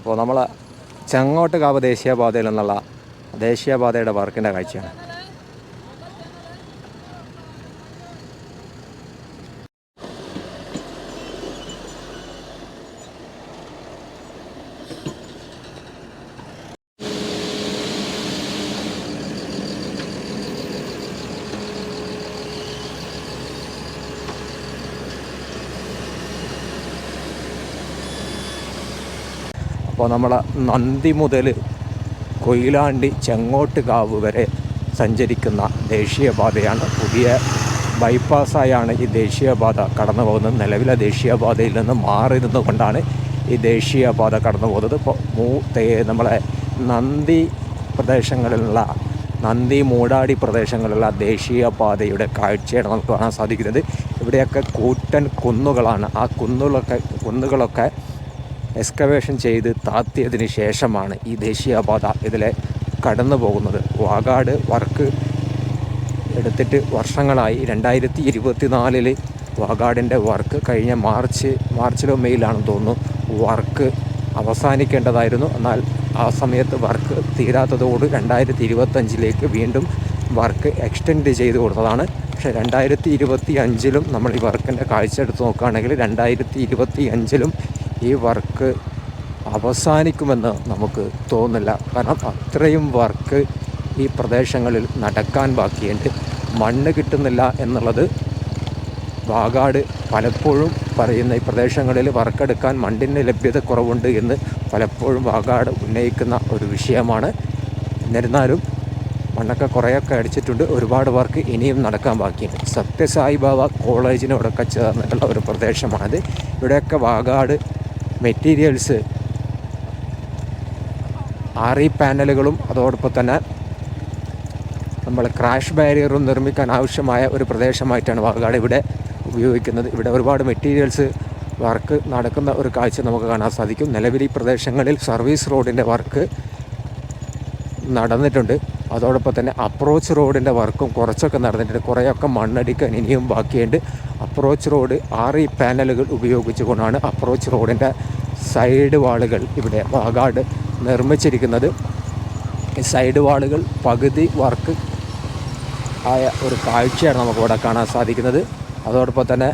അപ്പോൾ നമ്മൾ ചെങ്ങോട്ടുകാവ് ദേശീയപാതയിൽ നിന്നുള്ള ദേശീയപാതയുടെ വർക്കിന്റെ കാഴ്ചയാണ്. അപ്പോൾ നമ്മൾ നന്ദി മുതൽ കൊയിലാണ്ടി ചെങ്ങോട്ടുകാവ് വരെ സഞ്ചരിക്കുന്ന ദേശീയപാതയാണ്. പുതിയ ബൈപ്പാസായാണ് ഈ ദേശീയപാത കടന്നു പോകുന്നത്. നിലവിലെ ദേശീയപാതയിൽ നിന്ന് മാറി നിന്നുകൊണ്ടാണ് ഈ ദേശീയപാത കടന്നു പോകുന്നത്. ഇപ്പോൾ മൂ നമ്മളെ നന്ദി പ്രദേശങ്ങളിലുള്ള നന്ദി മൂടാടി പ്രദേശങ്ങളിലുള്ള ദേശീയപാതയുടെ കാഴ്ചയാണ് നമുക്ക് കാണാൻ സാധിക്കുന്നത്. ഇവിടെയൊക്കെ കൂറ്റൻ കുന്നുകളാണ്. ആ കുന്നുകളൊക്കെ കുന്നുകളൊക്കെ എക്സ്കവേഷൻ ചെയ്ത് താത്തിയതിന് ശേഷമാണ് ഈ ദേശീയപാത ഇതിലെ കടന്നു പോകുന്നത്. വാഗാട് വർക്ക് എടുത്തിട്ട് വർഷങ്ങളായി രണ്ടായിരത്തി ഇരുപത്തി നാലിൽ വാഗാടിന്റെ വർക്ക് കഴിഞ്ഞ മാർച്ച് മാർച്ചിലോ മെയ്യിലാണെന്ന് തോന്നുന്നു. വർക്ക് അവസാനിക്കേണ്ടതായിരുന്നു. എന്നാൽ ആ സമയത്ത് വർക്ക് തീരാത്തതോട് രണ്ടായിരത്തി ഇരുപത്തഞ്ചിലേക്ക് വീണ്ടും വർക്ക് എക്സ്റ്റെൻഡ് ചെയ്ത് കൊടുത്തതാണ്. പക്ഷേ രണ്ടായിരത്തി ഇരുപത്തി അഞ്ചിലും നമ്മൾ ഈ വർക്കിന്റെ കാഴ്ച എടുത്ത് നോക്കുകയാണെങ്കിൽ രണ്ടായിരത്തി ഇരുപത്തി അഞ്ചിലും ഈ വർക്ക് അവസാനിക്കുമെന്ന് നമുക്ക് തോന്നില്ല. കാരണം അത്രയും വർക്ക് ഈ പ്രദേശങ്ങളിൽ നടക്കാൻ ബാക്കിയുണ്ട്. മണ്ണ് കിട്ടുന്നില്ല എന്നുള്ളത് വാഗാട് പലപ്പോഴും പറയുന്ന ഈ പ്രദേശങ്ങളിൽ വർക്കെടുക്കാൻ മണ്ണിന് ലഭ്യത കുറവുണ്ട് എന്ന് പലപ്പോഴും വാഗാട് ഉന്നയിക്കുന്ന ഒരു വിഷയമാണ്. എന്നിരുന്നാലും മണ്ണൊക്കെ കുറേയൊക്കെ അടിച്ചിട്ടുണ്ട്. ഒരുപാട് വർക്ക് ഇനിയും നടക്കാൻ ബാക്കിയുണ്ട്. സത്യസായി ബാബ കോളേജിനോടൊക്കെ ചേർന്നിട്ടുള്ള ഒരു പ്രദേശമാണിത്. ഇവിടെയൊക്കെ വാഗാട് മെറ്റീരിയൽസ് ആറി പാനലുകളും അതോടൊപ്പം തന്നെ നമ്മൾ ക്രാഷ് ബാരിയറും നിർമ്മിക്കാൻ ആവശ്യമായ ഒരു പ്രദേശമായിട്ടാണ് വാഗാട് ഇവിടെ ഉപയോഗിക്കുന്നത്. ഇവിടെ ഒരുപാട് മെറ്റീരിയൽസ് വർക്ക് നടക്കുന്ന ഒരു കാഴ്ച നമുക്ക് കാണാൻ സാധിക്കും. നിലവിൽ ഈ പ്രദേശങ്ങളിൽ സർവീസ് റോഡിന്റെ വർക്ക് നടന്നിട്ടുണ്ട്. അതോടൊപ്പം തന്നെ അപ്രോച്ച് റോഡിന്റെ വർക്കും കുറച്ചൊക്കെ നടന്നിട്ടുണ്ട്. കുറേയൊക്കെ മണ്ണടിക്കാൻ ഇനിയും ബാക്കിയുണ്ട്. അപ്രോച്ച് റോഡ് ആറ് പാനലുകൾ ഉപയോഗിച്ചുകൊണ്ടാണ് അപ്രോച്ച് റോഡിന്റെ സൈഡ് വാളുകൾ ഇവിടെ വാഗാട് നിർമ്മിച്ചിരിക്കുന്നത്. സൈഡ് വാളുകൾ പകുതി വർക്ക് ആയ ഒരു കാഴ്ചയാണ് നമുക്ക് ഇവിടെ കാണാൻ സാധിക്കുന്നത്. അതോടൊപ്പം തന്നെ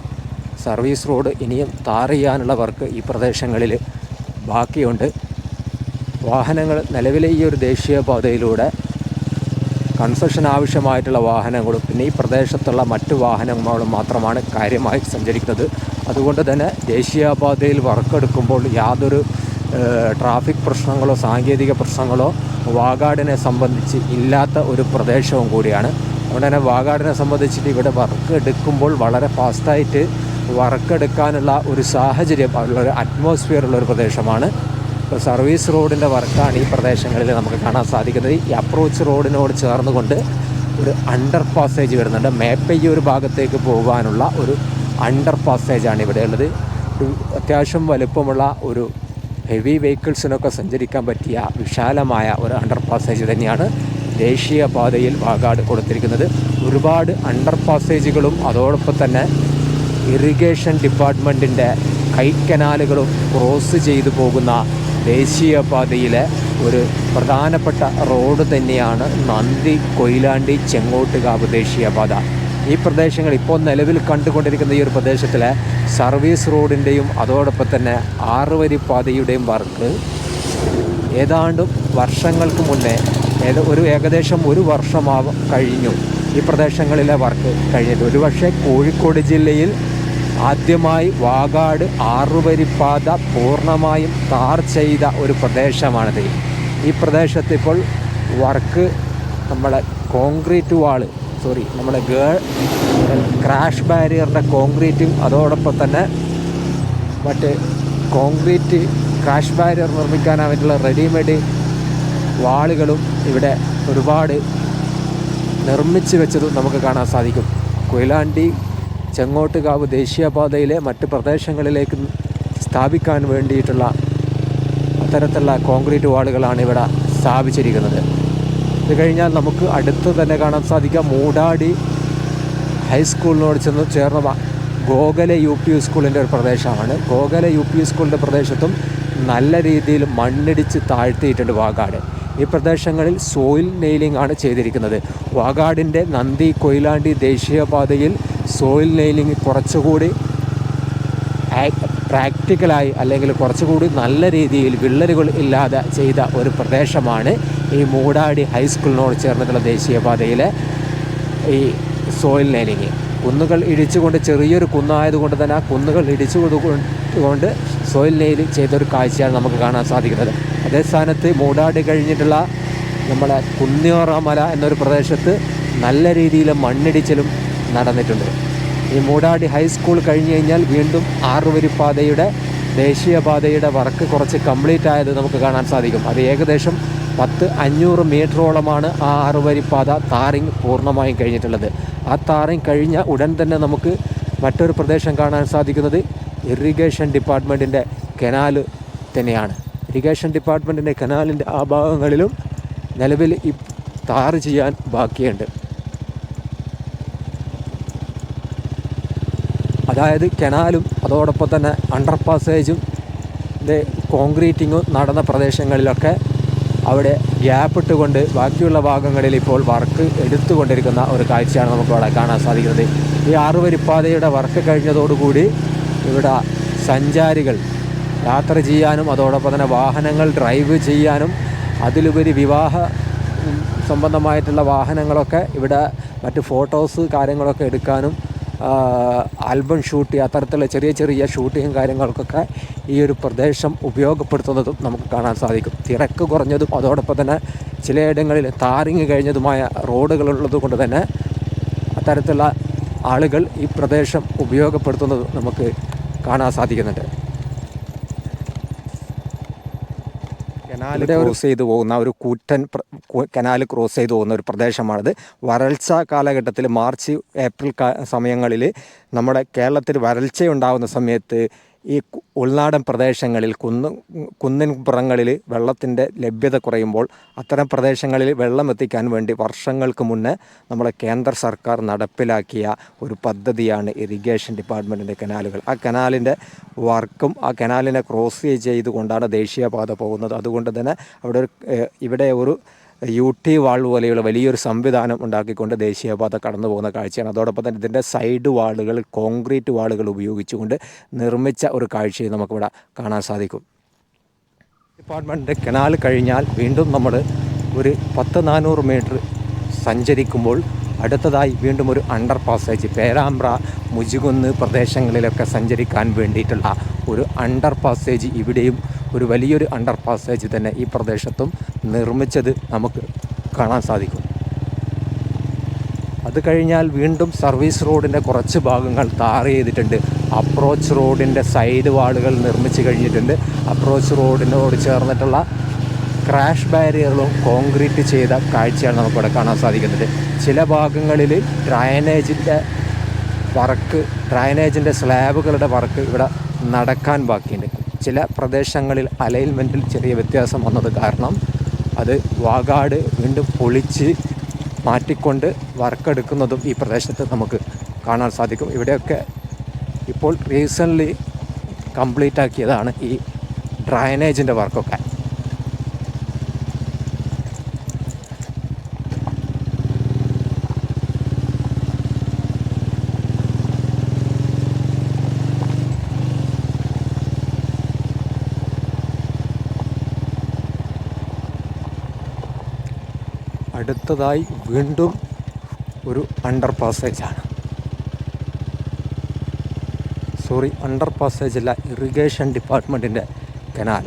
സർവീസ് റോഡ് ഇനിയും ടാർ ചെയ്യാനുള്ള വർക്ക് ഈ പ്രദേശങ്ങളിൽ ബാക്കിയുണ്ട്. വാഹനങ്ങൾ നിലവിലെ ഈ ഒരു ദേശീയപാതയിലൂടെ കൺസ്ട്രക്ഷൻ ആവശ്യമായിട്ടുള്ള വാഹനങ്ങളും പിന്നെ ഈ പ്രദേശത്തുള്ള മറ്റു വാഹനങ്ങളും മാത്രമാണ് കാര്യമായി സഞ്ചരിക്കുന്നത്. അതുകൊണ്ട് തന്നെ ദേശീയപാതയിൽ വർക്കെടുക്കുമ്പോൾ യാതൊരു ട്രാഫിക് പ്രശ്നങ്ങളോ സാങ്കേതിക പ്രശ്നങ്ങളോ വാഗാടിനെ സംബന്ധിച്ച് ഇല്ലാത്ത ഒരു പ്രദേശവും കൂടിയാണ്. അതുകൊണ്ട് തന്നെ വാഗാടിനെ സംബന്ധിച്ചിട്ട് ഇവിടെ വർക്ക് എടുക്കുമ്പോൾ വളരെ ഫാസ്റ്റായിട്ട് വർക്ക് എടുക്കാനുള്ള ഒരു സാഹചര്യം ഉള്ള ഒരു അറ്റ്മോസ്ഫിയർ ഉള്ള ഒരു പ്രദേശമാണ്. ഇപ്പോൾ സർവീസ് റോഡിന്റെ വർക്കാണ് ഈ പ്രദേശങ്ങളിൽ നമുക്ക് കാണാൻ സാധിക്കുന്നത്. ഈ അപ്രോച്ച് റോഡിനോട് ചേർന്നുകൊണ്ട് ഒരു അണ്ടർ പാസേജ് വരുന്നുണ്ട് മേപ്പയ്യൂർ ഭാഗത്തേക്ക് പോകാനുള്ള ഒരു അണ്ടർ പാസേജാണ് ഇവിടെ ഉള്ളത്. ഒരു അത്യാവശ്യം വലുപ്പമുള്ള ഒരു ഹെവി വെഹിക്കിൾസിനൊക്കെ സഞ്ചരിക്കാൻ പറ്റിയ വിശാലമായ ഒരു അണ്ടർ പാസേജ് തന്നെയാണ് ദേശീയപാതയിൽ വാഗാട് കൊടുത്തിരിക്കുന്നത്. ഒരുപാട് അണ്ടർ പാസേജുകളും അതോടൊപ്പം തന്നെ ഇറിഗേഷൻ ഡിപ്പാർട്ട്മെന്റിന്റെ കൈക്കനാലുകളും ക്രോസ് ചെയ്തു പോകുന്ന ദേശീയപാതയിലെ ഒരു പ്രധാനപ്പെട്ട റോഡ് തന്നെയാണ് നന്ദി കൊയിലാണ്ടി ചെങ്ങോട്ടുകാവ് ദേശീയപാത. ഈ പ്രദേശങ്ങൾ ഇപ്പോൾ നിലവിൽ കണ്ടുകൊണ്ടിരിക്കുന്ന ഈ ഒരു പ്രദേശത്തിലെ സർവീസ് റോഡിന്റെയും അതോടൊപ്പം തന്നെ ആറുവരിപ്പാതയുടെയും വർക്ക് ഏതാണ്ട് വർഷങ്ങൾക്ക് മുന്നേ ഏത് ഒരു ഏകദേശം ഒരു വർഷമാവും കഴിഞ്ഞു ഈ പ്രദേശങ്ങളിലെ വർക്ക് കഴിഞ്ഞിട്ട് ഒരുപക്ഷെ കോഴിക്കോട് ജില്ലയിൽ ആദ്യമായി വാഗാട് ആറുവരിപ്പാത പൂർണമായും താർ ചെയ്ത ഒരു പ്രദേശമാണിത്. ഈ പ്രദേശത്ത് ഇപ്പോൾ വർക്ക് നമ്മുടെ കോൺക്രീറ്റ് വാൾ സോറി നമ്മുടെ ഗേൾ ക്രാഷ് ബാരിയറിന്റെ കോൺക്രീറ്റും അതോടൊപ്പം തന്നെ മറ്റ് കോൺക്രീറ്റ് ക്രാഷ് ബാരിയർ നിർമ്മിക്കാനായിട്ടുള്ള റെഡിമെയ്ഡ് വാളുകളും ഇവിടെ ഒരുപാട് നിർമ്മിച്ച് വെച്ചതും നമുക്ക് കാണാൻ സാധിക്കും. കൊയിലാണ്ടി ചെങ്ങോട്ടുകാവ് ദേശീയപാതയിലെ മറ്റ് പ്രദേശങ്ങളിലേക്ക് സ്ഥാപിക്കാൻ വേണ്ടിയിട്ടുള്ള അത്തരത്തിലുള്ള കോൺക്രീറ്റ് വാളുകളാണ് ഇവിടെ സ്ഥാപിച്ചിരിക്കുന്നത്. ഇത് കഴിഞ്ഞാൽ നമുക്ക് അടുത്ത് തന്നെ കാണാൻ സാധിക്കാം. മൂടാടി ഹൈസ്കൂളിനോട് ചെന്ന് ചേർന്ന ഗോകലെ യു പി സ്കൂളിന്റെ ഒരു പ്രദേശമാണ്. ഗോകലെ യു പി സ്കൂളിന്റെ പ്രദേശത്തും നല്ല രീതിയിൽ മണ്ണിടിച്ച് താഴ്ത്തിയിട്ടുണ്ട് വാഗാട്. ഈ പ്രദേശങ്ങളിൽ സോയിൽ നെയിലിംഗ് ആണ് ചെയ്തിരിക്കുന്നത്. വാഗാടിന്റെ നന്ദി കൊയിലാണ്ടി ദേശീയപാതയിൽ സോയിൽ നെയിലിംഗ് കുറച്ചുകൂടി പ്രാക്ടിക്കലായി അല്ലെങ്കിൽ കുറച്ചുകൂടി നല്ല രീതിയിൽ വിള്ളലുകൾ ഇല്ലാതെ ചെയ്ത ഒരു പ്രദേശമാണ് ഈ മൂടാടി ഹൈസ്കൂളിനോട് ചേർന്നിട്ടുള്ള ദേശീയപാതയിലെ ഈ സോയിൽ നെയിലിംഗ് കുന്നുകൾ ഇടിച്ചുകൊണ്ട് ചെറിയൊരു കുന്നായതുകൊണ്ട് തന്നെ ആ കുന്നുകൾ ഇടിച്ചു കൊണ്ട് സോയിൽ നെയിൽ ചെയ്തൊരു കാഴ്ചയാണ് നമുക്ക് കാണാൻ സാധിക്കുന്നത്. അതേ സ്ഥാനത്ത് മൂടാടി കഴിഞ്ഞിട്ടുള്ള നമ്മളെ കുന്നിയോറമല എന്നൊരു പ്രദേശത്ത് നല്ല രീതിയിൽ മണ്ണിടിച്ചിലും നടന്നിട്ടുണ്ട്. ഈ മൂടാടി ഹൈസ്കൂൾ കഴിഞ്ഞ് കഴിഞ്ഞാൽ വീണ്ടും ആറുവരിപ്പാതയുടെ ദേശീയപാതയുടെ വർക്ക് കുറച്ച് കംപ്ലീറ്റ് ആയത് നമുക്ക് കാണാൻ സാധിക്കും. അത് ഏകദേശം പത്ത് അഞ്ഞൂറ് മീറ്ററോളമാണ് ആ ആറുവരിപ്പാത താറിങ് പൂർണമായും കഴിഞ്ഞിട്ടുള്ളത്. ആ താറിങ് കഴിഞ്ഞ ഉടൻ തന്നെ നമുക്ക് മറ്റൊരു പ്രദേശം കാണാൻ സാധിക്കുന്നത് ഇറിഗേഷൻ ഡിപ്പാർട്ട്മെന്റിന്റെ കനാൽ തന്നെയാണ്. ഇറിഗേഷൻ ഡിപ്പാർട്ട്മെന്റിന്റെ കനാലിന്റെ ആ ഭാഗങ്ങളിലും നിലവിൽ ഈ താറ് ചെയ്യാൻ ബാക്കിയുണ്ട്. അതായത് കെനാലും അതോടൊപ്പം തന്നെ അണ്ടർ പാസേജും കോൺക്രീറ്റിങ്ങും നടന്ന പ്രദേശങ്ങളിലൊക്കെ അവിടെ ഗ്യാപ്പ് ഇട്ടുകൊണ്ട് ബാക്കിയുള്ള ഭാഗങ്ങളിൽ ഇപ്പോൾ വർക്ക് എടുത്തുകൊണ്ടിരിക്കുന്ന ഒരു കാഴ്ചയാണ് നമുക്ക് അവിടെ കാണാൻ സാധിക്കുന്നത്. ഈ ആറുവരിപ്പാതയുടെ വർക്ക് കഴിഞ്ഞതോടുകൂടി ഇവിടെ സഞ്ചാരികൾ യാത്ര ചെയ്യാനും അതോടൊപ്പം തന്നെ വാഹനങ്ങൾ ഡ്രൈവ് ചെയ്യാനും അതിലുപരി വിവാഹ സംബന്ധമായിട്ടുള്ള വാഹനങ്ങളൊക്കെ ഇവിടെ മറ്റ് ഫോട്ടോസ് കാര്യങ്ങളൊക്കെ എടുക്കാനും ആൽബം ഷൂട്ട് അത്തരത്തിലുള്ള ചെറിയ ചെറിയ ഷൂട്ടിങ്ങും കാര്യങ്ങൾക്കൊക്കെ ഈ ഒരു പ്രദേശം ഉപയോഗപ്പെടുത്തുന്നതും നമുക്ക് കാണാൻ സാധിക്കും. തിരക്ക് കുറഞ്ഞതും അതോടൊപ്പം തന്നെ ചിലയിടങ്ങളിൽ താറിങ് കഴിഞ്ഞതുമായ റോഡുകളുള്ളത് കൊണ്ട് തന്നെ അത്തരത്തിലുള്ള ആളുകൾ ഈ പ്രദേശം ഉപയോഗപ്പെടുത്തുന്നത് നമുക്ക് കാണാൻ സാധിക്കുന്നുണ്ട്. കനാൽ ക്രോസ് ചെയ്തു പോകുന്ന ഒരു കൂറ്റൻ കനാൽ ക്രോസ് ചെയ്ത് പോകുന്ന ഒരു പ്രദേശമാണിത്. വരൾച്ച കാലഘട്ടത്തിൽ മാർച്ച് ഏപ്രിൽ സമയങ്ങളിൽ നമ്മുടെ കേരളത്തിൽ വരൾച്ചയുണ്ടാകുന്ന സമയത്ത് ഈ ഉൾനാടൻ പ്രദേശങ്ങളിൽ കുന്ന് കുന്നിൻ പുറങ്ങളിൽ വെള്ളത്തിന്റെ ലഭ്യത കുറയുമ്പോൾ അത്തരം പ്രദേശങ്ങളിൽ വെള്ളം എത്തിക്കാൻ വേണ്ടി വർഷങ്ങൾക്ക് മുന്നേ നമ്മളെ കേന്ദ്ര സർക്കാർ നടപ്പിലാക്കിയ ഒരു പദ്ധതിയാണ് ഇറിഗേഷൻ ഡിപ്പാർട്ട്മെന്റിന്റെ കനാലുകൾ. ആ കനാലിന്റെ വർക്കും ആ കനാലിനെ ക്രോസ് ചെയ്തുകൊണ്ടാണ് ദേശീയപാത പോകുന്നത്. അതുകൊണ്ട് തന്നെ അവിടെ ഒരു ഇവിടെ ഒരു യു ടി വാൾ പോലെയുള്ള വലിയൊരു സംവിധാനം ഉണ്ടാക്കിക്കൊണ്ട് ദേശീയപാത കടന്നു പോകുന്ന കാഴ്ചയാണ്. അതോടൊപ്പം തന്നെ ഇതിന്റെ സൈഡ് വാളുകൾ കോൺക്രീറ്റ് വാളുകൾ ഉപയോഗിച്ചുകൊണ്ട് നിർമ്മിച്ച ഒരു കാഴ്ചയും നമുക്കിവിടെ കാണാൻ സാധിക്കും. ഡിപ്പാർട്ട്മെന്റിന്റെ കനാൽ കഴിഞ്ഞാൽ വീണ്ടും നമ്മൾ ഒരു പത്ത് നാനൂറ് മീറ്റർ സഞ്ചരിക്കുമ്പോൾ അടുത്തതായി വീണ്ടും ഒരു അണ്ടർ പാസേജ് പേരാമ്പ്ര മുജുകുന്ന് പ്രദേശങ്ങളിലൊക്കെ സഞ്ചരിക്കാൻ വേണ്ടിയിട്ടുള്ള ഒരു അണ്ടർ പാസേജ് ഇവിടെയും ഒരു വലിയൊരു അണ്ടർ പാസേജ് തന്നെ ഈ പ്രദേശത്തും നിർമ്മിച്ചത് നമുക്ക് കാണാൻ സാധിക്കും. അത് കഴിഞ്ഞാൽ വീണ്ടും സർവീസ് റോഡിന്റെ കുറച്ച് ഭാഗങ്ങൾ താർ ചെയ്തിട്ടുണ്ട്. അപ്രോച്ച് റോഡിന്റെ സൈഡ് വാളുകൾ നിർമ്മിച്ച് കഴിഞ്ഞിട്ടുണ്ട്. അപ്രോച്ച് റോഡിനോട് ചേർന്നിട്ടുള്ള ക്രാഷ് ബാരിയറുകളും കോൺക്രീറ്റ് ചെയ്ത കാഴ്ചയാണ് നമുക്കിവിടെ കാണാൻ സാധിക്കുന്നത്. ചില ഭാഗങ്ങളിൽ ഡ്രൈനേജിന്റെ വർക്ക് ഡ്രൈനേജിന്റെ സ്ലാബുകളുടെ വർക്ക് ഇവിടെ നടക്കാൻ ബാക്കിയുണ്ട്. ചില പ്രദേശങ്ങളിൽ അലൈൻമെന്റിൽ ചെറിയ വ്യത്യാസം വന്നത് കാരണം അത് വാഗാട് വീണ്ടും പൊളിച്ച് മാറ്റിക്കൊണ്ട് വർക്കെടുക്കുന്നതും ഈ പ്രദേശത്ത് നമുക്ക് കാണാൻ സാധിക്കും. ഇവിടെയൊക്കെ ഇപ്പോൾ റീസെന്റ്ലി കംപ്ലീറ്റ് ആക്കിയതാണ് ഈ ഡ്രൈനേജിന്റെ വർക്കൊക്കെ. അടുത്തതായി വീണ്ടും ഒരു അണ്ടർ പാസേജാണ് സോറി അണ്ടർ പാസേജ് അല്ല ഇറിഗേഷൻ ഡിപ്പാർട്ട്മെന്റിന്റെ കനാൽ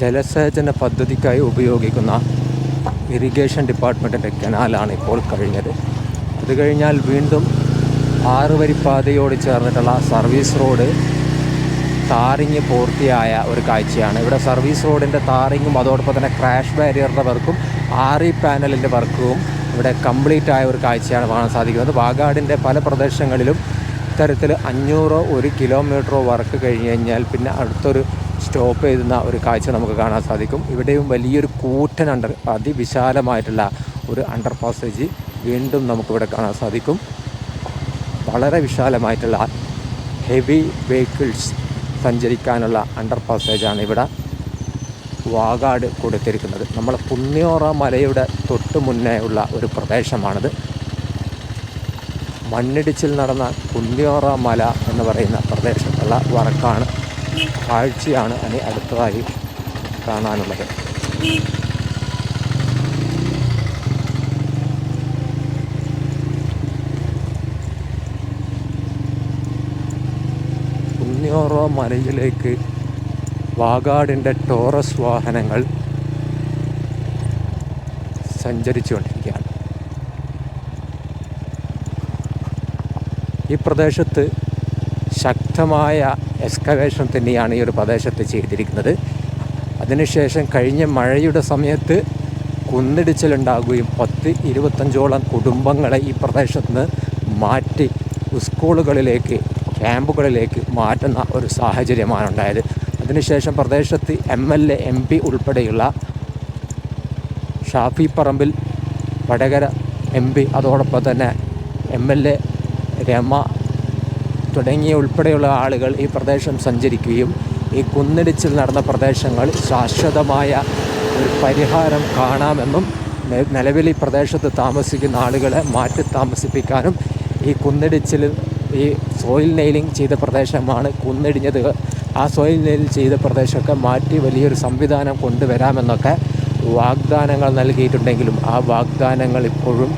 ജലസേചന പദ്ധതിക്കായി ഉപയോഗിക്കുന്ന ഇറിഗേഷൻ ഡിപ്പാർട്ട്മെന്റിന്റെ കനാലാണ് ഇപ്പോൾ കഴിഞ്ഞത്. അത് കഴിഞ്ഞാൽ വീണ്ടും ആറുവരിപ്പാതയോട് ചേർന്നിട്ടുള്ള സർവീസ് റോഡ് താറിങ് പൂർത്തിയായ ഒരു കാഴ്ചയാണ്. ഇവിടെ സർവീസ് റോഡിന്റെ താറിങ്ങും അതോടൊപ്പം തന്നെ ക്രാഷ് ബാരിയറിന്റെ വർക്കും ആറി പാനലിന്റെ വർക്കും ഇവിടെ കംപ്ലീറ്റ് ആയ ഒരു കാഴ്ചയാണ് കാണാൻ സാധിക്കുന്നത്. വാഗാടിന്റെ പല പ്രദേശങ്ങളിലും ഇത്തരത്തിൽ അഞ്ഞൂറോ ഒരു കിലോമീറ്ററോ വർക്ക് കഴിഞ്ഞ് കഴിഞ്ഞാൽ പിന്നെ അടുത്തൊരു സ്റ്റോപ്പ് ചെയ്യുന്ന ഒരു കാഴ്ച നമുക്ക് കാണാൻ സാധിക്കും. ഇവിടെയും വലിയൊരു കൂറ്റൻ അണ്ടർ അതിവിശാലമായിട്ടുള്ള ഒരു അണ്ടർ പാസേജ് വീണ്ടും നമുക്കിവിടെ കാണാൻ സാധിക്കും. വളരെ വിശാലമായിട്ടുള്ള ഹെവി വെഹിക്കിൾസ് സഞ്ചരിക്കാനുള്ള അണ്ടർ പാസേജാണ് ഇവിടെ വാഗാട് കൊടുത്തിരിക്കുന്നത്. നമ്മൾ പുണ്യോറ മലയുടെ തൊട്ട് മുന്നേ ഉള്ള ഒരു പ്രദേശമാണിത്. മണ്ണിടിച്ചിൽ നടന്ന പുണ്യോറ മല എന്ന് പറയുന്ന പ്രദേശത്തുള്ള വർക്കാണ് കാഴ്ചയാണ് ഇനി അടുത്തതായി കാണാനുള്ളത്. പുണ്യോറ മലയിലേക്ക് വാഗാടിന്റെ ടോറസ് വാഹനങ്ങൾ സഞ്ചരിച്ചുകൊണ്ടിരിക്കുകയാണ്. ഈ പ്രദേശത്ത് ശക്തമായ എക്സ്കവേഷൻ തന്നെയാണ് ഈ ഒരു പ്രദേശത്ത് ചെയ്തിരിക്കുന്നത്. അതിനുശേഷം കഴിഞ്ഞ മഴയുടെ സമയത്ത് കുന്നിടിച്ചിലുണ്ടാകുകയും പത്ത് ഇരുപത്തഞ്ചോളം കുടുംബങ്ങളെ ഈ പ്രദേശത്ത് നിന്ന് മാറ്റി സ്കൂളുകളിലേക്ക് ക്യാമ്പുകളിലേക്ക് മാറ്റുന്ന ഒരു സാഹചര്യമാണ് ഉണ്ടായത് അതിനുശേഷം പ്രദേശത്ത് M L A M P ഉൾപ്പെടെയുള്ള ഷാഫി പറമ്പിൽ വടകര എം പി അതോടൊപ്പം തന്നെ എം എൽ എ രമ തുടങ്ങിയ ഉൾപ്പെടെയുള്ള ആളുകൾ ഈ പ്രദേശം സഞ്ചരിക്കുകയും ഈ കുന്നിടിച്ചിൽ നടന്ന പ്രദേശങ്ങൾ ശാശ്വതമായ ഒരു പരിഹാരം കാണാമെന്നും നിലവിൽ ഈ പ്രദേശത്ത് താമസിക്കുന്ന ആളുകളെ മാറ്റി താമസിപ്പിക്കാനും ഈ കുന്നിടിച്ചിൽ ഈ സോയിൽ നെയിലിംഗ് ചെയ്ത പ്രദേശമാണ് കുന്നിടിഞ്ഞത്. ആ സോയിൽ നെയിൽ ചെയ്ത പ്രദേശമൊക്കെ മാറ്റി വലിയൊരു സംവിധാനം കൊണ്ടുവരാമെന്നൊക്കെ വാഗ്ദാനങ്ങൾ നൽകിയിട്ടുണ്ടെങ്കിലും ആ വാഗ്ദാനങ്ങൾ ഇപ്പോഴും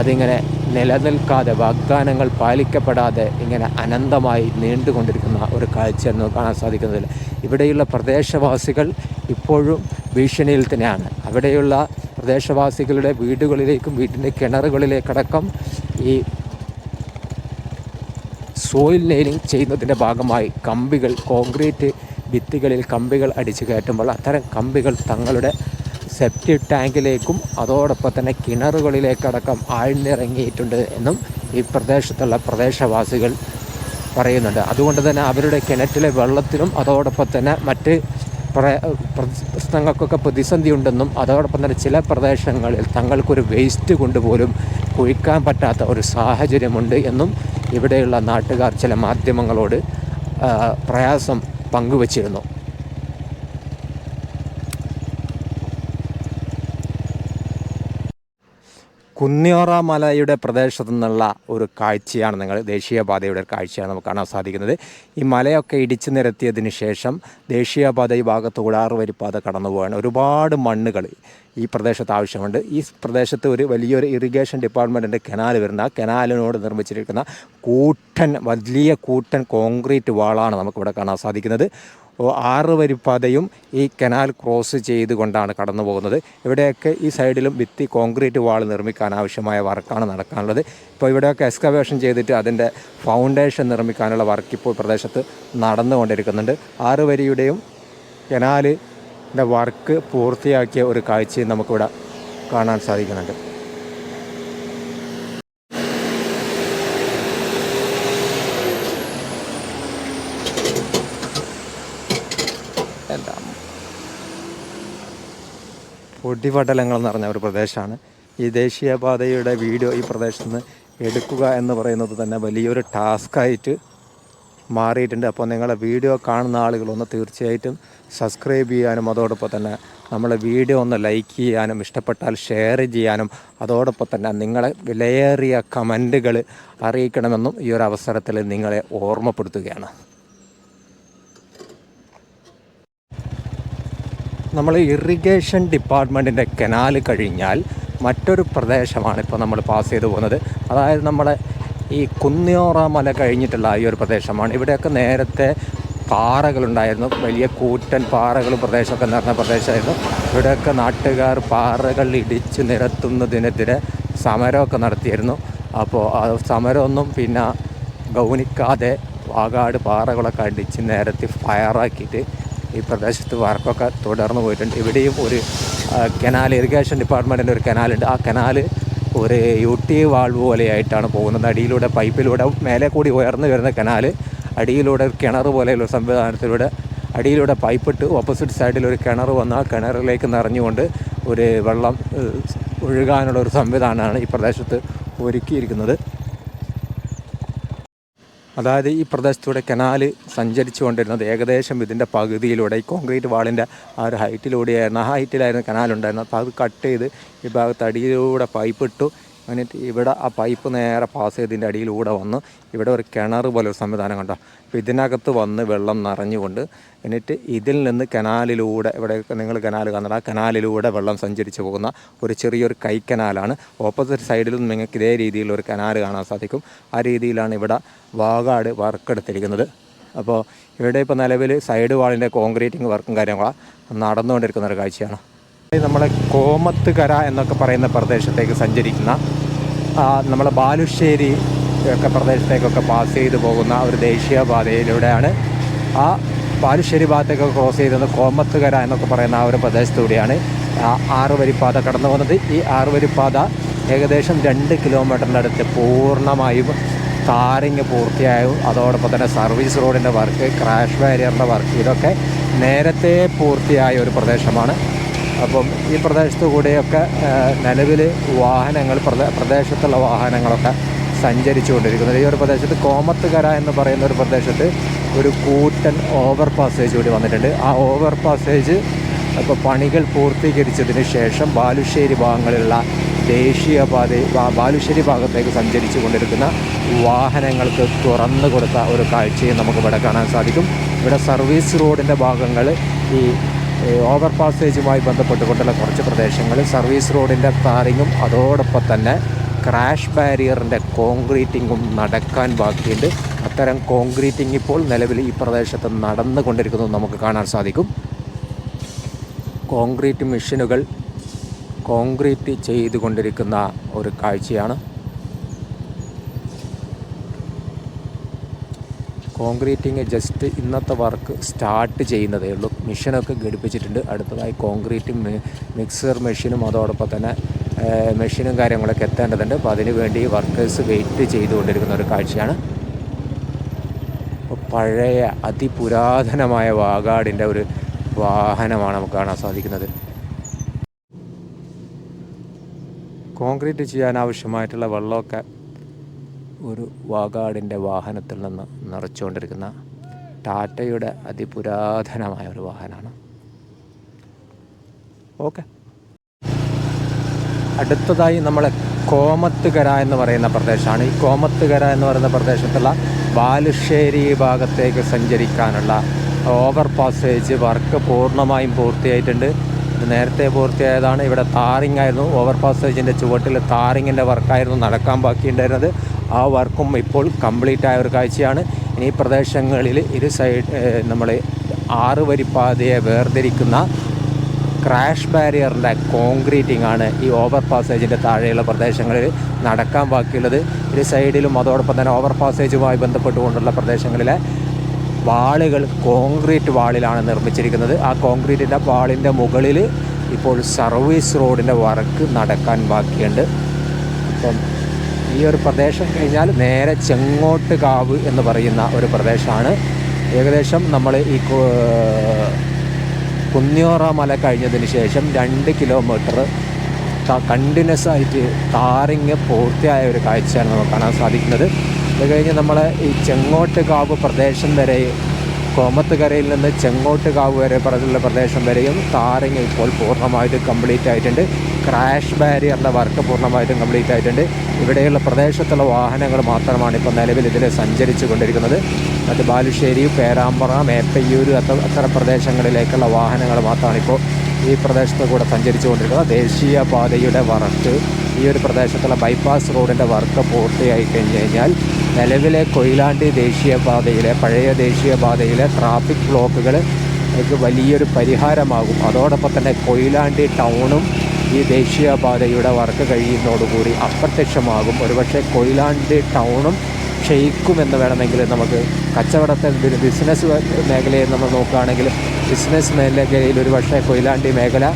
അതിങ്ങനെ നിലനിൽക്കാതെ വാഗ്ദാനങ്ങൾ പാലിക്കപ്പെടാതെ ഇങ്ങനെ അനന്തമായി നീണ്ടുകൊണ്ടിരിക്കുന്ന ഒരു കാഴ്ചയാണ് കാണാൻ സാധിക്കുന്നതിൽ. ഇവിടെയുള്ള പ്രദേശവാസികൾ ഇപ്പോഴും ഭീഷണിയിൽ തന്നെയാണ്. അവിടെയുള്ള പ്രദേശവാസികളുടെ വീടുകളിലേക്കും വീട്ടിന്റെ കിണറുകളിലേക്കടക്കം ഈ സോയിൽ നെയിലിംഗ് ചെയ്യുന്നതിന്റെ ഭാഗമായി കമ്പികൾ കോൺക്രീറ്റ് ഭിത്തികളിൽ കമ്പികൾ അടിച്ചു കയറ്റുമ്പോൾ അത്തരം കമ്പികൾ തങ്ങളുടെ സെപ്റ്റിക് ടാങ്കിലേക്കും അതോടൊപ്പം തന്നെ കിണറുകളിലേക്കടക്കം ആഴ്ന്നിറങ്ങിയിട്ടുണ്ട് എന്നും ഈ പ്രദേശത്തുള്ള പ്രദേശവാസികൾ പറയുന്നുണ്ട്. അതുകൊണ്ട് തന്നെ അവരുടെ കിണറ്റിലെ വെള്ളത്തിനും അതോടൊപ്പം തന്നെ മറ്റ് പ്ര- പ്രശ്നങ്ങൾക്കൊക്കെ പ്രതിസന്ധി ഉണ്ടെന്നും അതോടൊപ്പം തന്നെ ചില പ്രദേശങ്ങളിൽ തങ്ങൾക്കൊരു വേസ്റ്റ് കൊണ്ടുപോലും കുഴിക്കാൻ പറ്റാത്ത ഒരു സാഹചര്യമുണ്ട് എന്നും ഇവിടെയുള്ള നാട്ടുകാർ ചില മാധ്യമങ്ങളോട് പ്രയാസം പങ്കുവച്ചിരുന്നു. കുന്നിയോറ മലയുടെ പ്രദേശത്തു നിന്നുള്ള ഒരു കാഴ്ചയാണ് നിങ്ങൾ ദേശീയപാതയുടെ കാഴ്ചയാണ് നമുക്ക് കാണാൻ സാധിക്കുന്നത്. ഈ മലയൊക്കെ ഇടിച്ചു നിരത്തിയതിന് ശേഷം ദേശീയപാത ഈ ഭാഗത്ത് ഉടാറു വരിപ്പാത കടന്നു പോവാണ് ഒരുപാട് മണ്ണുകൾ ഈ പ്രദേശത്ത് ആവശ്യമുണ്ട്. ഈ പ്രദേശത്ത് ഒരു വലിയൊരു ഇറിഗേഷൻ ഡിപ്പാർട്ട്മെന്റിന്റെ കനാൽ വരുന്ന ആ കനാലിനോട് നിർമ്മിച്ചിരിക്കുന്ന കൂട്ടൻ വലിയ കൂട്ടൻ കോൺക്രീറ്റ് വാളാണ് നമുക്കിവിടെ കാണാൻ സാധിക്കുന്നത്. ആറ് വരിപ്പാതയും ഈ കനാൽ ക്രോസ് ചെയ്തുകൊണ്ടാണ് കടന്നു പോകുന്നത് ഇവിടെയൊക്കെ ഈ സൈഡിലും ഭിത്തി കോൺക്രീറ്റ് വാൾ നിർമ്മിക്കാൻ ആവശ്യമായ വർക്കാണ് നടക്കാനുള്ളത്. ഇപ്പോൾ ഇവിടെയൊക്കെ എക്സ്കവേഷൻ ചെയ്തിട്ട് അതിന്റെ ഫൗണ്ടേഷൻ നിർമ്മിക്കാനുള്ള വർക്ക് ഇപ്പോൾ പ്രദേശത്ത് നടന്നുകൊണ്ടിരിക്കുന്നുണ്ട്. ആറ് വരിയുടെയും കനാലിന്റെ വർക്ക് പൂർത്തിയാക്കിയ ഒരു കാഴ്ചയും നമുക്കിവിടെ കാണാൻ സാധിക്കുന്നുണ്ട്. പൊടിപടലങ്ങൾ പറഞ്ഞ ഒരു പ്രദേശമാണ്. ഈ ദേശീയപാതയുടെ വീഡിയോ ഈ പ്രദേശത്ത് നിന്ന് എടുക്കുക എന്ന് പറയുന്നത് തന്നെ വലിയൊരു ടാസ്ക്കായിട്ട് മാറിയിട്ടുണ്ട്. അപ്പോൾ നിങ്ങളെ വീഡിയോ കാണുന്ന ആളുകളൊന്ന് തീർച്ചയായിട്ടും സബ്സ്ക്രൈബ് ചെയ്യാനും അതോടൊപ്പം തന്നെ നമ്മളെ വീഡിയോ ഒന്ന് ലൈക്ക് ചെയ്യാനും ഇഷ്ടപ്പെട്ടാൽ ഷെയർ ചെയ്യാനും അതോടൊപ്പം തന്നെ നിങ്ങളെ വിലയേറിയ കമന്റുകൾ അറിയിക്കണമെന്നും ഈ ഒരു അവസരത്തിൽ നിങ്ങളെ ഓർമ്മപ്പെടുത്തുകയാണ്. നമ്മൾ ഇറിഗേഷൻ ഡിപ്പാർട്ട്മെന്റിന്റെ കനാൽ കഴിഞ്ഞാൽ മറ്റൊരു പ്രദേശമാണ് ഇപ്പോൾ നമ്മൾ പാസ് ചെയ്തു പോകുന്നത്. അതായത് നമ്മളെ ഈ കുന്നിയോറ മല കഴിഞ്ഞിട്ടുള്ള ഈ ഒരു പ്രദേശമാണ്. ഇവിടെയൊക്കെ നേരത്തെ പാറകളുണ്ടായിരുന്നു. വലിയ കൂറ്റൻ പാറകളും പ്രദേശമൊക്കെ നിറഞ്ഞ പ്രദേശമായിരുന്നു. ഇവിടെയൊക്കെ നാട്ടുകാർ പാറകൾ ഇടിച്ച് നിരത്തുന്നതിനെതിരെ സമരമൊക്കെ നടത്തിയിരുന്നു. അപ്പോൾ ആ സമരമൊന്നും പിന്നെ ഗൗനിക്കാതെ വാകാട് പാറകളൊക്കെ അടിച്ച് നിരത്തി ഫയറാക്കിയിട്ട് ഈ പ്രദേശത്ത് വർക്കൊക്കെ തുടർന്ന് പോയിട്ടുണ്ട്. ഇവിടെയും ഒരു കനാൽ ഇറിഗേഷൻ ഡിപ്പാർട്ട്മെന്റിന്റെ ഒരു കനാലുണ്ട്. ആ കനാൽ ഒരു യു ടി വാൾവ് പോലെയായിട്ടാണ് പോകുന്നത്. അടിയിലൂടെ പൈപ്പിലൂടെ മേലെ കൂടി ഉയർന്നു വരുന്ന കനാൽ അടിയിലൂടെ ഒരു കിണർ പോലെയുള്ള സംവിധാനത്തിലൂടെ അടിയിലൂടെ പൈപ്പിട്ട് ഓപ്പോസിറ്റ് സൈഡിൽ ഒരു കിണർ വന്ന് ആ കിണറിലേക്ക് നിറഞ്ഞുകൊണ്ട് ഒരു വെള്ളം ഒഴുകാനുള്ള ഒരു സംവിധാനമാണ് ഈ പ്രദേശത്ത് ഒരുക്കിയിരിക്കുന്നത്. അതായത് ഈ പ്രദേശത്തൂടെ കനാല് സഞ്ചരിച്ചു കൊണ്ടിരുന്നത് ഏകദേശം ഇതിന്റെ പകുതിയിലൂടെ ഈ കോൺക്രീറ്റ് വാളിന്റെ ആ ഒരു ഹൈറ്റിലൂടെയായിരുന്നു ആ ഹൈറ്റിലായിരുന്നു കനാലുണ്ടായിരുന്നത് അപ്പോൾ അത് കട്ട് ചെയ്ത് ഈ ഭാഗത്ത് അടിയിലൂടെ പൈപ്പ് ഇട്ടു. എന്നിട്ട് ഇവിടെ ആ പൈപ്പ് നേരെ പാസ് ചെയ്തതിന്റെ അടിയിലൂടെ വന്ന് ഇവിടെ ഒരു കിണർ പോലെ ഒരു സംവിധാനം കണ്ടോ? അപ്പോൾ ഇതിനകത്ത് വന്ന് വെള്ളം നിറഞ്ഞുകൊണ്ട് എന്നിട്ട് ഇതിൽ നിന്ന് കനാലിലൂടെ ഇവിടെ നിങ്ങൾ കനാൽ കാണുന്നത് ആ കനാലിലൂടെ വെള്ളം സഞ്ചരിച്ച് പോകുന്ന ഒരു ചെറിയൊരു കൈക്കനാലാണ്. കനാലാണ് ഓപ്പോസിറ്റ് സൈഡിലും നിങ്ങൾക്ക് ഇതേ രീതിയിലുള്ള ഒരു കനാൽ കാണാൻ സാധിക്കും. ആ രീതിയിലാണ് ഇവിടെ വാഗാട് വർക്കെടുത്തിരിക്കുന്നത്. അപ്പോൾ ഇവിടെ ഇപ്പോൾ നിലവിൽ സൈഡ് വാളിന്റെ കോൺക്രീറ്റിംഗ് വർക്കും കാര്യങ്ങളാണ് നടന്നുകൊണ്ടിരിക്കുന്ന ഒരു കാഴ്ചയാണ്. നമ്മളെ കോമത്ത് കര എന്നൊക്കെ പറയുന്ന പ്രദേശത്തേക്ക് സഞ്ചരിക്കുന്ന നമ്മളെ ബാലുശ്ശേരി ഒക്കെ പ്രദേശത്തേക്കൊക്കെ പാസ് ചെയ്തു പോകുന്ന ഒരു ദേശീയപാതയിലൂടെയാണ് ആ ബാലുശ്ശേരി ഭാഗത്തേക്ക് ക്രോസ് ചെയ്തത് കോമത്ത് കര എന്നൊക്കെ പറയുന്ന ആ ഒരു പ്രദേശത്തൂടെയാണ് ആ ആറ് വരിപ്പാത കടന്നു പോകുന്നത്. ഈ ആറ് വരിപ്പാത ഏകദേശം രണ്ട് കിലോമീറ്ററിന്റെ അടുത്ത് പൂർണമായും താരിങ് പൂർത്തിയായും. അതോടൊപ്പം തന്നെ സർവീസ് റോഡിന്റെ വർക്ക് ക്രാഷ് ബാരിയറിന്റെ വർക്ക് ഇതൊക്കെ നേരത്തെ പൂർത്തിയായ ഒരു പ്രദേശമാണ്. അപ്പം ഈ പ്രദേശത്തു കൂടെയൊക്കെ നിലവിൽ വാഹനങ്ങൾ പ്രദേ പ്രദേശത്തുള്ള വാഹനങ്ങളൊക്കെ സഞ്ചരിച്ചു കൊണ്ടിരിക്കുന്നത് ഈ ഒരു പ്രദേശത്ത് കോമത്തുകര എന്ന് പറയുന്ന ഒരു പ്രദേശത്ത് ഒരു കൂറ്റൻ ഓവർ പാസേജ് കൂടി വന്നിട്ടുണ്ട്. ആ ഓവർ പാസേജ് ഇപ്പോൾ പണികൾ പൂർത്തീകരിച്ചതിന് ശേഷം ബാലുശ്ശേരി ഭാഗങ്ങളിലുള്ള ദേശീയപാത ബാലുശ്ശേരി ഭാഗത്തേക്ക് സഞ്ചരിച്ചു കൊണ്ടിരിക്കുന്ന വാഹനങ്ങൾക്ക് തുറന്നു കൊടുത്ത ഒരു കാഴ്ചയും നമുക്ക് ഇവിടെ കാണാൻ സാധിക്കും. ഇവിടെ സർവീസ് റോഡിന്റെ ഭാഗങ്ങൾ ഈ ഓവർ പാസേജുമായി ബന്ധപ്പെട്ടുകൊണ്ടുള്ള കുറച്ച് പ്രദേശങ്ങളിൽ സർവീസ് റോഡിന്റെ ടാറിങ്ങും അതോടൊപ്പം തന്നെ ക്രാഷ് ബാരിയറിന്റെ കോൺക്രീറ്റിങ്ങും നടക്കാൻ ബാക്കിയുണ്ട്. അത്തരം കോൺക്രീറ്റിംഗ് ഇപ്പോൾ നിലവിൽ ഈ പ്രദേശത്ത് നടന്നുകൊണ്ടിരിക്കുന്നത് നമുക്ക് കാണാൻ സാധിക്കും. കോൺക്രീറ്റ് മെഷീനുകൾ കോൺക്രീറ്റ് ചെയ്തുകൊണ്ടിരിക്കുന്ന ഒരു കാഴ്ചയാണ്. കോൺക്രീറ്റിങ് ജസ്റ്റ് ഇന്നത്തെ വർക്ക് സ്റ്റാർട്ട് ചെയ്യുന്നതേ ഉള്ളൂ. മെഷീനൊക്കെ ഘടിപ്പിച്ചിട്ടുണ്ട്. അടുത്തതായി കോൺക്രീറ്റ് മിക്സർ മെഷീനും അതോടൊപ്പം തന്നെ മെഷീനും കാര്യങ്ങളൊക്കെ എത്തേണ്ടതുണ്ട്. അപ്പോൾ അതിനു വേണ്ടി വർക്കേഴ്സ് വെയിറ്റ് ചെയ്തുകൊണ്ടിരിക്കുന്ന ഒരു കാഴ്ചയാണ്. പഴയ അതിപുരാതനമായ വാഗാടിന്റെ ഒരു വാഹനമാണ് നമുക്ക് കാണാൻ സാധിക്കുന്നത്. കോൺക്രീറ്റ് ചെയ്യാൻ ആവശ്യമായിട്ടുള്ള വെള്ളമൊക്കെ ഒരു വാഗാടിന്റെ വാഹനത്തിൽ നിന്ന് നിറച്ചുകൊണ്ടിരിക്കുന്ന ടാറ്റയുടെ അതിപുരാതനമായ ഒരു വാഹനമാണ്. ഓക്കെ. അടുത്തതായി നമ്മൾ കോമത്തുകര എന്ന് പറയുന്ന പ്രദേശമാണ്. ഈ കോമത്തുകര എന്ന് പറയുന്ന പ്രദേശത്തുള്ള ബാലുശ്ശേരി ഭാഗത്തേക്ക് സഞ്ചരിക്കാനുള്ള ഓവർ പാസേജ് വർക്ക് പൂർണമായും പൂർത്തിയായിട്ടുണ്ട്. നേരത്തെ പൂർത്തിയായതാണ്. ഇവിടെ താറിങ് ആയിരുന്നു. ഓവർ പാസേജിന്റെ ചുവട്ടിൽ താറിങ്ങിന്റെ വർക്കായിരുന്നു നടക്കാൻ ബാക്കിയുണ്ടായിരുന്നത്. ആ വർക്കും ഇപ്പോൾ കംപ്ലീറ്റ് ആയ ഒരു കാഴ്ചയാണ്. ഇനി പ്രദേശങ്ങളിൽ ഇരു സൈഡ് നമ്മൾ ആറ് വരിപ്പാതയെ വേർതിരിക്കുന്ന ക്രാഷ് ബാരിയറിന്റെ കോൺക്രീറ്റിംഗ് ആണ് ഈ ഓവർ പാസേജിന്റെ താഴെയുള്ള പ്രദേശങ്ങളിൽ നടക്കാൻ ബാക്കിയുള്ളത്. ഇരു സൈഡിലും അതോടൊപ്പം തന്നെ ഓവർ പാസേജുമായി ബന്ധപ്പെട്ടുകൊണ്ടുള്ള പ്രദേശങ്ങളിലെ വാളുകൾ കോൺക്രീറ്റ് വാളിലാണ് നിർമ്മിച്ചിരിക്കുന്നത്. ആ കോൺക്രീറ്റിന്റെ വാളിന്റെ മുകളിൽ ഇപ്പോൾ സർവീസ് റോഡിന്റെ വർക്ക് നടക്കാൻ ബാക്കിയുണ്ട്. അപ്പം ഈ ഒരു പ്രദേശം കഴിഞ്ഞാൽ നേരെ ചെങ്ങോട്ട് കാവ് എന്ന് പറയുന്ന ഒരു പ്രദേശമാണ്. ഏകദേശം നമ്മൾ ഈ കുന്നിയോറ മല കഴിഞ്ഞതിന് ശേഷം രണ്ട് കിലോമീറ്റർ കണ്ടിന്യൂസ് ആയിട്ട് താറിങ് പൂർത്തിയായ ഒരു കാഴ്ചയാണ് നമുക്ക് കാണാൻ സാധിക്കുന്നത്. അത് കഴിഞ്ഞ് നമ്മൾ ഈ ചെങ്ങോട്ട് കാവ് പ്രദേശം വരെ കോമത്തുകരയിൽ നിന്ന് ചെങ്ങോട്ട് കാവ് വരെ പറഞ്ഞുള്ള പ്രദേശം വരെയും താറിങ് ഇപ്പോൾ പൂർണമായിട്ട് കംപ്ലീറ്റ് ആയിട്ടുണ്ട്. ക്രാഷ് ബാരിയറിന്റെ വർക്ക് പൂർണമായിട്ടും കംപ്ലീറ്റ് ആയിട്ടുണ്ട്. ഇവിടെയുള്ള പ്രദേശത്തുള്ള വാഹനങ്ങൾ മാത്രമാണ് ഇപ്പോൾ നിലവിൽ ഇതിൽ സഞ്ചരിച്ചു കൊണ്ടിരിക്കുന്നത്. മറ്റ് ബാലുശ്ശേരി പേരാമ്പ്ര മേപ്പയ്യൂർ അത്ര അത്തരം പ്രദേശങ്ങളിലേക്കുള്ള വാഹനങ്ങൾ മാത്രമാണ് ഇപ്പോൾ ഈ പ്രദേശത്ത് കൂടെ സഞ്ചരിച്ചു കൊണ്ടിരിക്കുന്നത്. ദേശീയ പാതയുടെ വർക്ക് ഈ ഒരു പ്രദേശത്തുള്ള ബൈപ്പാസ് റോഡിന്റെ വർക്ക് പൂർത്തിയായി കഴിഞ്ഞ് കഴിഞ്ഞാൽ നിലവിലെ കൊയിലാണ്ടി ദേശീയപാതയിലെ പഴയ ദേശീയപാതയിലെ ട്രാഫിക് ബ്ലോക്കുകൾ വലിയൊരു പരിഹാരമാകും. അതോടൊപ്പം തന്നെ കൊയിലാണ്ടി ടൗണും ഈ ദേശീയപാതയുടെ വർക്ക് കഴിയുന്നതോടുകൂടി അപ്രത്യക്ഷമാകും. ഒരുപക്ഷെ കൊയിലാണ്ടി ടൗണും ക്ഷയിക്കുമെന്ന് വേണമെങ്കിൽ നമുക്ക് കച്ചവടത്തെ ബിസിനസ് മേഖലയിൽ നമ്മൾ നോക്കുകയാണെങ്കിൽ ബിസിനസ് മേഖലയിൽ ഒരു പക്ഷേ കൊയിലാണ്ടി മേഖല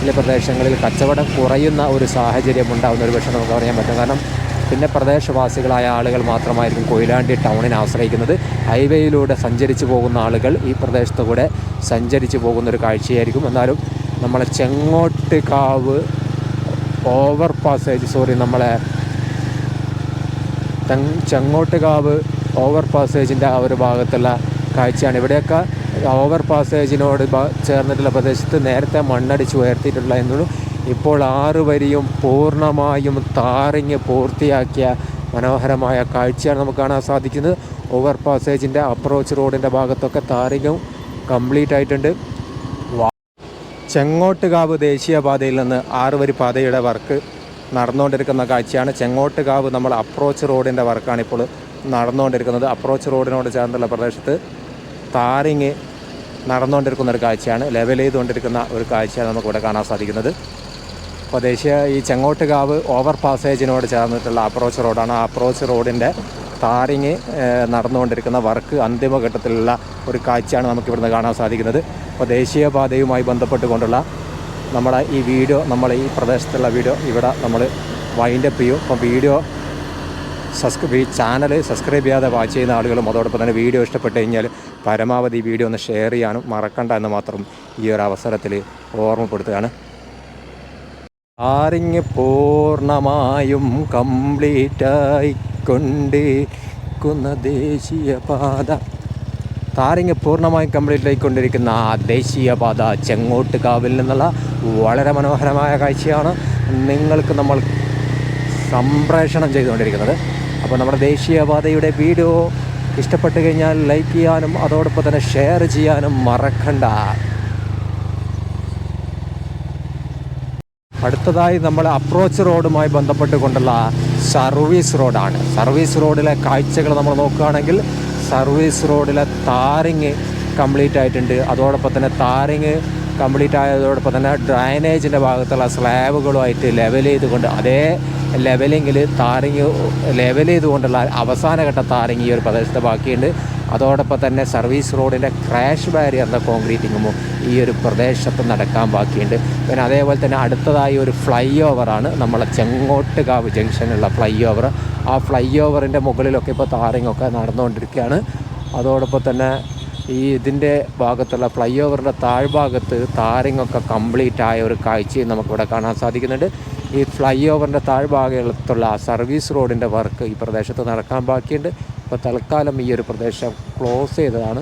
ചില പ്രദേശങ്ങളിൽ കച്ചവടം കുറയുന്ന ഒരു സാഹചര്യം ഉണ്ടാകുന്ന ഒരു പക്ഷേ നമുക്ക് പറയാൻ പറ്റും. കാരണം പിന്നെ പ്രദേശവാസികളായ ആളുകൾ മാത്രമായിരിക്കും കൊയിലാണ്ടി ടൗണിനെ ആശ്രയിക്കുന്നത്. ഹൈവേയിലൂടെ സഞ്ചരിച്ചു പോകുന്ന ആളുകൾ ഈ പ്രദേശത്തു കൂടെ സഞ്ചരിച്ചു പോകുന്ന ഒരു കാഴ്ചയായിരിക്കും. എന്നാലും നമ്മളെ Chengottukavu over passage sorry നമ്മളെ ചെങ്ങോട്ട് കാവ് ഓവർ പാസേജിന്റെ ആ ഒരു ഭാഗത്തുള്ള കാഴ്ചയാണ്. ഇവിടെയൊക്കെ ഓവർ പാസേജിനോട് ചേർന്നിട്ടുള്ള പ്രദേശത്ത് നേരത്തെ മണ്ണടിച്ച് ഉയർത്തിയിട്ടുള്ള എന്നുള്ളൂ ഇപ്പോൾ ആറ് വരിയും പൂർണമായും താറിങ് പൂർത്തിയാക്കിയ മനോഹരമായ കാഴ്ചയാണ് നമുക്ക് കാണാൻ സാധിക്കുന്നത്. ഓവർ പാസേജിന്റെ അപ്രോച്ച് റോഡിന്റെ ഭാഗത്തൊക്കെ താറിങ്ങും കംപ്ലീറ്റ് ആയിട്ടുണ്ട്. ചെങ്ങോട്ടുകാവ് ദേശീയപാതയിൽ നിന്ന് ആറുവരി പാതയുടെ വർക്ക് നടന്നുകൊണ്ടിരിക്കുന്ന കാഴ്ചയാണ്. ചെങ്ങോട്ടുകാവ് നമ്മൾ അപ്രോച്ച് റോഡിന്റെ വർക്കാണ് ഇപ്പോൾ നടന്നുകൊണ്ടിരിക്കുന്നത്. അപ്രോച്ച് റോഡിനോട് ചേർന്നുള്ള പ്രദേശത്ത് താരിങ് നടന്നുകൊണ്ടിരിക്കുന്ന ഒരു കാഴ്ചയാണ്. ലെവൽ ചെയ്തുകൊണ്ടിരിക്കുന്ന ഒരു കാഴ്ചയാണ് നമുക്കിവിടെ കാണാൻ സാധിക്കുന്നത്. അപ്പോൾ ദേശീയ ഈ ചെങ്ങോട്ടുകാവ് ഓവർ പാസേജിനോട് ചേർന്നിട്ടുള്ള അപ്രോച്ച് റോഡാണ് ആ അപ്രോച്ച് റോഡിന്റെ താരിങ് നടന്നുകൊണ്ടിരിക്കുന്ന വർക്ക് അന്തിമഘട്ടത്തിലുള്ള ഒരു കാഴ്ചയാണ് നമുക്കിവിടുന്ന് കാണാൻ സാധിക്കുന്നത്. അപ്പോൾ ദേശീയപാതയുമായി ബന്ധപ്പെട്ടുകൊണ്ടുള്ള നമ്മുടെ ഈ വീഡിയോ നമ്മൾ ഈ പ്രദേശത്തുള്ള വീഡിയോ ഇവിടെ നമ്മൾ വൈൻഡപ്പ് ചെയ്യും. അപ്പോൾ വീഡിയോ സബ്സ്ക്രൈബ് ഈ ചാനൽ സബ്സ്ക്രൈബ് ചെയ്യാതെ വാച്ച് ചെയ്യുന്ന ആളുകളും അതോടൊപ്പം തന്നെ വീഡിയോ ഇഷ്ടപ്പെട്ട് കഴിഞ്ഞാൽ പരമാവധി വീഡിയോ ഒന്ന് ഷെയർ ചെയ്യാനും മറക്കണ്ട എന്ന് മാത്രം ഈ ഒരു അവസരത്തിൽ ഓർമ്മപ്പെടുത്തുകയാണ്. ആറിങ് പൂർണമായും കംപ്ലീറ്റായി കൊണ്ടിരിക്കുന്ന ദേശീയപാത. താരിങ് പൂർണമായും കംപ്ലീറ്റ് ആയിക്കൊണ്ടിരിക്കുന്ന ആ ദേശീയപാത ചെങ്ങോട്ടുകാവിൽ നിന്നുള്ള വളരെ മനോഹരമായ കാഴ്ചയാണ് നിങ്ങൾക്ക് നമ്മൾ സംപ്രേഷണം ചെയ്തുകൊണ്ടിരിക്കുന്നത്. അപ്പോൾ നമ്മുടെ ദേശീയപാതയുടെ വീഡിയോ ഇഷ്ടപ്പെട്ട് കഴിഞ്ഞാൽ ലൈക്ക് ചെയ്യാനും അതോടൊപ്പം തന്നെ ഷെയർ ചെയ്യാനും മറക്കണ്ട. അടുത്തതായി നമ്മൾ അപ്രോച്ച് റോഡുമായി ബന്ധപ്പെട്ടുകൊണ്ടുള്ള സർവീസ് റോഡാണ് സർവീസ് റോഡിലെ കാഴ്ചകൾ നമ്മൾ നോക്കുകയാണെങ്കിൽ സർവീസ് റോഡിലെ താരിങ് കംപ്ലീറ്റ് ആയിട്ടുണ്ട്. അതോടൊപ്പം തന്നെ താരിങ് കംപ്ലീറ്റ് ആയതോടൊപ്പം തന്നെ ഡ്രൈനേജിന്റെ ഭാഗത്തുള്ള സ്ലാബുകളുമായിട്ട് ലെവൽ ചെയ്തുകൊണ്ട് അതേ ലെവലിങ്ങിൽ താരിങ് ലെവൽ ചെയ്തുകൊണ്ടുള്ള അവസാനഘട്ട താരിങ് ഈ ഒരു പ്രദേശത്ത് ബാക്കിയുണ്ട്. അതോടൊപ്പം തന്നെ സർവീസ് റോഡിന്റെ ക്രാഷ് ബാരിയറിന്റെ കോൺക്രീറ്റിങ്ങും ഈ ഒരു പ്രദേശത്ത് നടക്കാൻ ബാക്കിയുണ്ട്. പിന്നെ അതേപോലെ തന്നെ അടുത്തതായി ഒരു ഫ്ലൈ ഓവറാണ് നമ്മളെ ചെങ്ങോട്ടുകാവ് ജംഗ്ഷനുള്ള ഫ്ലൈ ഓവർ ആ ഫ്ലൈ ഓവറിന്റെ മുകളിലൊക്കെ ഇപ്പോൾ താറിങ്ങൊക്കെ നടന്നുകൊണ്ടിരിക്കുകയാണ്. അതോടൊപ്പം തന്നെ ഈ ഇതിന്റെ ഭാഗത്തുള്ള ഫ്ലൈ ഓവറിന്റെ താഴ്ഭാഗത്ത് താറിങ്ങൊക്കെ കംപ്ലീറ്റ് ആയ ഒരു കാഴ്ചയും നമുക്കിവിടെ കാണാൻ സാധിക്കുന്നുണ്ട്. ഈ ഫ്ലൈ ഓവറിന്റെ താഴ്ഭാഗത്തുള്ള സർവീസ് റോഡിന്റെ വർക്ക് ഈ പ്രദേശത്ത് നടക്കാൻ ബാക്കിയുണ്ട്. ഇപ്പോൾ തൽക്കാലം ഈ ഒരു പ്രദേശം ക്ലോസ് ചെയ്തതാണ്.